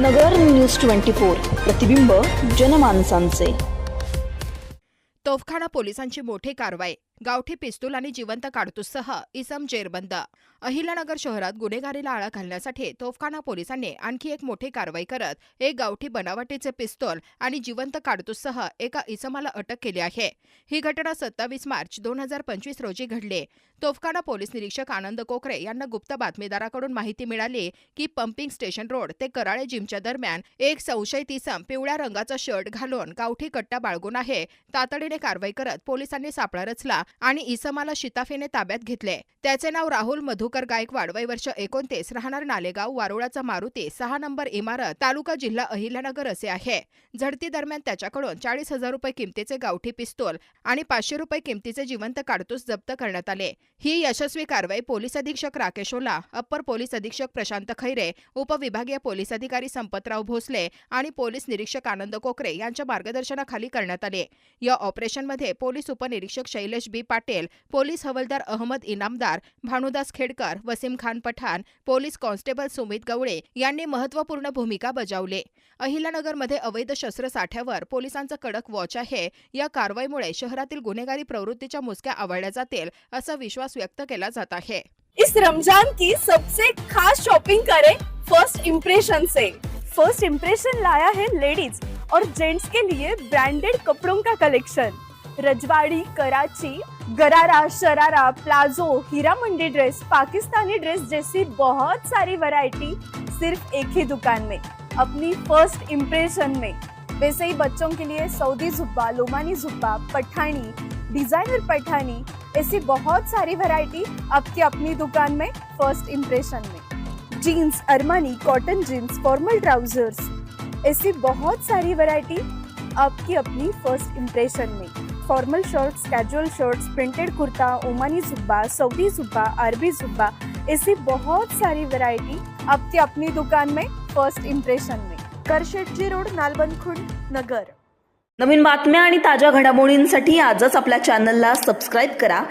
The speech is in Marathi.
नगर न्यूज ट्वेंटी फोर प्रतिबिंब जनमानसांचे. तोफखाना पोलिसांची मोठी कारवाई गावठी पिस्तूल आणि जिवंत काडतूससह इसम जेरबंद. अहिलानगर शहरात गुन्हेगारीला आळा घालण्यासाठी तोफखाना पोलिसांनी आणखी एक मोठी कारवाई करत एक गावठी बनावटीचे पिस्तूल आणि जिवंत काडतूससह एका इसमाला अटक केली आहे. ही घटना सत्तावीस मार्च दोन हजार पंचवीस रोजी घडली. तोफखाना पोलीस निरीक्षक आनंद कोकरे यांना गुप्त बातमीदाराकडून माहिती मिळाली की पंपिंग स्टेशन रोड ते कराळे जिमच्या दरम्यान एक संशयित इसम पिवळ्या रंगाचा शर्ट घालून गावठी कट्टा बाळगून आहे. तातडीने कारवाई करत पोलिसांनी सापळा रचला आणि इसमाला शिताफेने ताब्यात घेतले त्याचे नाव राहुल मधुकर गायकवाड. वय वर्ष एकोणतीस. राहणार नालेगाव. वारुळाचा मारुती. सहा नंबर इमारत. तालुका जिल्हा अहिल्यानगर असे आहे. झडती दरम्यान त्याच्याकडून चाळीस हजार रुपये किमतीचे गावठी पिस्तोल आणि पाचशे रुपये किमतीचे जिवंत काडतूस जप्त करण्यात आले. ही यशस्वी कारवाई पोलीस अधीक्षक राकेश ओला अप्पर पोलीस अधीक्षक प्रशांत खैरे उपविभागीय पोलीस अधिकारी संपतराव भोसले आणि पोलीस निरीक्षक आनंद कोकरे यांच्या मार्गदर्शनाखाली करण्यात आले. या ऑपरेशनमध्ये पोलीस उपनिरीक्षक शैलेश बी. पाटील पोलीस हवलदार अहमद इनामदार भानुदास खेडकर वसीम खान पठाण पोलीस कॉन्स्टेबल सुमित गवळे यांनी महत्त्वपूर्ण भूमिका बजावली. अहिलानगरमध्ये अवैध शस्त्रसाठ्यावर पोलिसांचा कडक वॉच आहे. या कारवाईमुळे शहरातील गुन्हेगारी प्रवृत्तीच्या मुसक्या आवळल्या जातील असा विश्वास व्यक्त केला जात आहे. इस रमजान की सबसे खास शॉपिंग करें फर्स्ट इम्प्रेशन से। फर्स्ट इम्प्रेशन लाया है लेडीज और जेंट्स के लिए ब्रांडेड कपड़ों का collection Rajwadi, Karachi, Gharara, Sharara palazzo Heera Mandi dress, Pakistani dress जैसी बहुत सारी वैरायटी सिर्फ़ एक ही दुकान में, अपनी फ़र्स्ट इम्प्रेशन में। वैसे ही बच्चों के लिए सऊदी जुब्बा, लोमानी जुब्बा, पठानी डिज़ाइनर पठानी, ऐसी बहुत सारी वैरायटी आपकी अपनी दुकान में फ़र्स्ट इम्प्रेशन में। Jeans Armani cotton jeans formal trousers ऐसी बहुत सारी वैरायटी आपकी अपनी फर्स्ट इम्प्रेशन में। Formal shirts casual shirts printed kurta Omani जुब्बा सऊदी जुब्बा अरबी जुब्बा ऐसी बहुत सारी वैरायटी आपकी अपनी दुकान में फर्स्ट इम्प्रेशन में। करशेटजी रोड नालबंदखुंड नगर। नवीन बातम्या आणि ताज्या घडामोडींसाठी आजच आपल्या चॅनलला सबस्क्राईब करा.